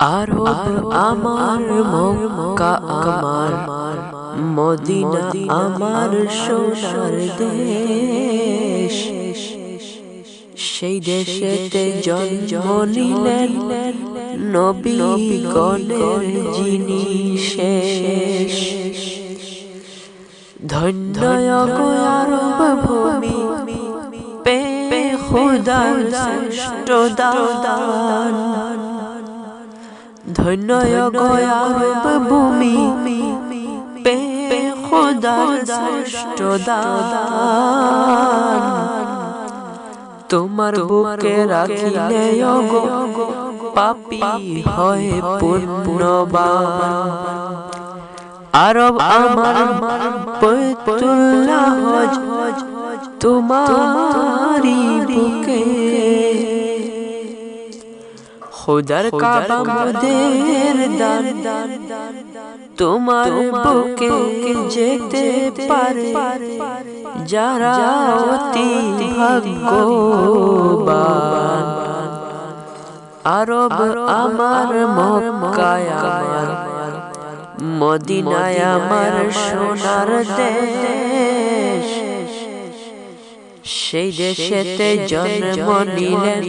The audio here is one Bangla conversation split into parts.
আরব আমার মক্কা আমার, মদিনা আমার সোনার দেশ। সেই দেশেতে জন্ম নিলেন নবী গণের যিনি শেষ। ধন্য আরব ভূমি, পে ধন্য ভূমি পে খোদার শ্রেষ্ঠ দান তোমার বুকে রাখিলে গো পাপি হয় পুণ্যবান আরব আমার পৈতুল্লাহ তোমারি খুদার কাবা মোদের দান। তোমার বুকে যেতে পারে যারা অতি ভাগ্যবান। আরব আমার মক্কায় আমার। মদিনায় আমার সোনার দেশ। সেই দেশেতে জন্ম নিলেন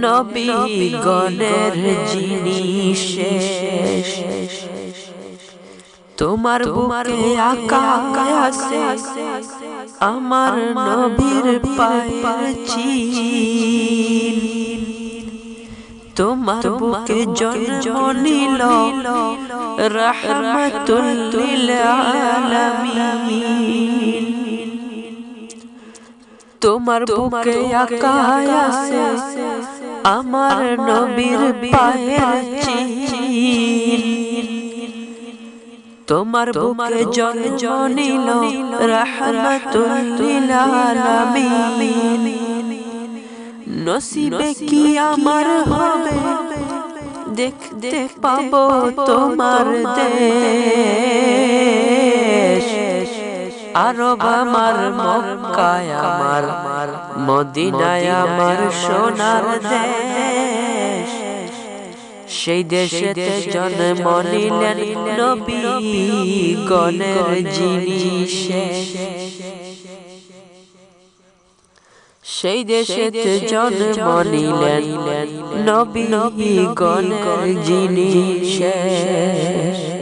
নবী গণের যিনি শেষ। তোমার বুকে আকা আছে আমার নবীর পায়ের চিন তোমার বুকে জন্ম নিল রহমতুল লিল আলামিন। তোমার বুকে আকায় আছে আমার নবীর পায়ের চিন তোমার বুকে জন্ম নিল রহমতুল লিল আলামিন। নসিবে কি আমার হবে? দেখতে পাবো তোমার দেশ। আরব আমার মক্কায় আমার মদিনায় আমার সোনার দেশ। সেই দেশেতে জন্ম নিলেন নবী গণের যিনি সেই দেশেতে জন্ম নিলেন নবী নবী গণের শেষ।